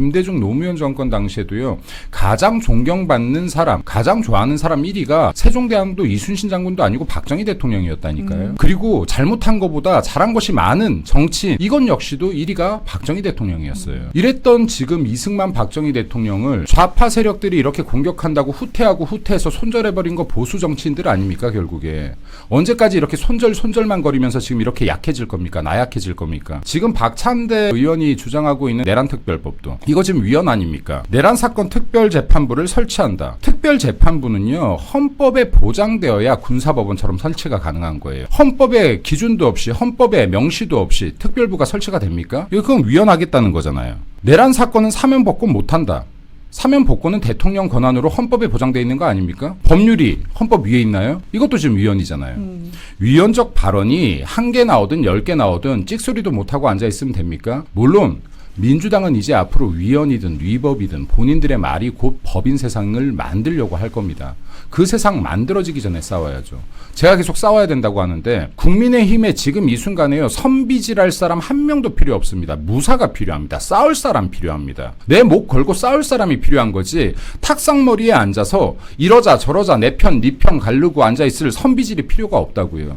김대중 노무현 정권 당시에도요. 가장 존경받는 사람, 가장 좋아하는 사람 1위가 세종대왕도 이순신 장군도 아니고 박정희 대통령이었다니까요. 그리고 잘못한 것보다 잘한 것이 많은 정치인 이건 역시도 1위가 박정희 대통령이었어요. 이랬던 지금 이승만 박정희 대통령을 좌파 세력들이 이렇게 공격한다고 후퇴하고 후퇴해서 손절해버린 거 보수 정치인들 아닙니까 결국에 언제까지 이렇게 손절 손절만 거리면서 지금 이렇게 약해질 겁니까 나약해질 겁니까 지금 박찬대 의원이 주장하고 있는 내란 특별법도 이거 지금 위헌 아닙니까 내란 사건 특별 재판부를 설치한다 특별 재판부는요 헌법에 보장되어야 군사법원처럼 설치가 가능한 거예요 헌법에 기준도 없이 헌법에 명시도 없이 특별부가 설치가 됩니까 이거 그건 위헌하겠다는 거잖아요 내란 사건은 사면 복권 못한다 사면 복권은 대통령 권한으로 헌법에 보장되어 있는 거 아닙니까? 법률이 헌법 위에 있나요? 이것도 지금 위헌이잖아요. 위헌적 발언이 한 개 나오든 열 개 나오든 찍소리도 못하고 앉아 있으면 됩니까? 물론 민주당은 이제 앞으로 위헌이든 위법이든 본인들의 말이 곧 법인 세상을 만들려고 할 겁니다. 그 세상 만들어지기 전에 싸워야죠. 제가 계속 싸워야 된다고 하는데 국민의힘에 지금 이 순간에요 선비질할 사람 한 명도 필요 없습니다. 무사가 필요합니다. 싸울 사람 필요합니다. 내 목 걸고 싸울 사람이 필요한 거지 탁상머리에 앉아서 이러자 저러자 내편네편 가르고 앉아 있을 선비질이 필요가 없다고요.